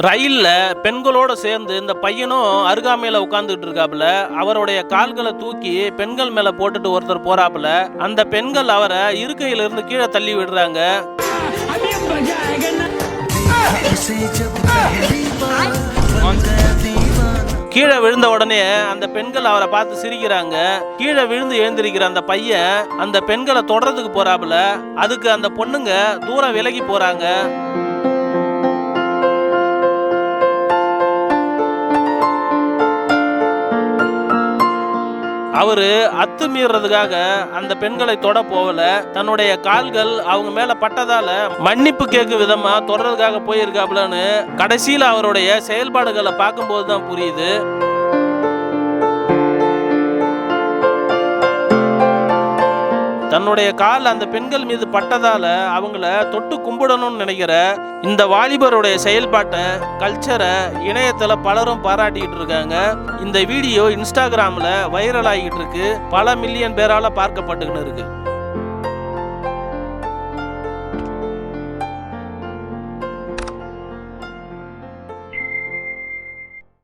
ரயில்ல பெண்களோட சேர்ந்து இந்த பையனும் அருகாமையில உட்கார்ந்துட்டு இருக்காப்புல. அவருடைய கால்களை தூக்கி பெண்கள் மேல போட்டுட்டு ஒருத்தர் போறாப்புல. அந்த பெண்கள் அவரை இருக்கையில இருந்து கீழே தள்ளி விடுறாங்க. கீழே விழுந்த உடனே அந்த பெண்கள் அவரை பார்த்து சிரிக்கிறாங்க. கீழே விழுந்து எழுந்திருக்கிற அந்த பையன் அந்த பெண்களை தொடர்றதுக்கு போறாப்புல. அதுக்கு அந்த பொண்ணுங்க தூரம் விலகி போறாங்க. அவர் அத்துமீறதுக்காக அந்த பெண்களை தொட போகல. தன்னுடைய கால்கள் அவங்க மேல பட்டதால மன்னிப்பு கேட்கும் விதமா தொடர்றதுக்காக போயிருக்காப்லன்னு கடைசியில் அவருடைய செயல்பாடுகளை பார்க்கும்போது தான் புரியுது. தன்னுடைய கால் அந்த பெண்கள் மீது பட்டதால அவங்கள தொட்டு கும்பிடணும்னு நினைக்கிற இந்த வாலிபருடைய செயல்பாட்டை கல்ச்சரை இணையத்துல பலரும் பாராட்டிக்கிட்டு இருக்காங்க. இந்த வீடியோ இன்ஸ்டாகிராம்ல வைரல் ஆகிட்டு இருக்கு. பல மில்லியன் பேரால பார்க்கப்பட்டுக்கின்னு இருக்கு.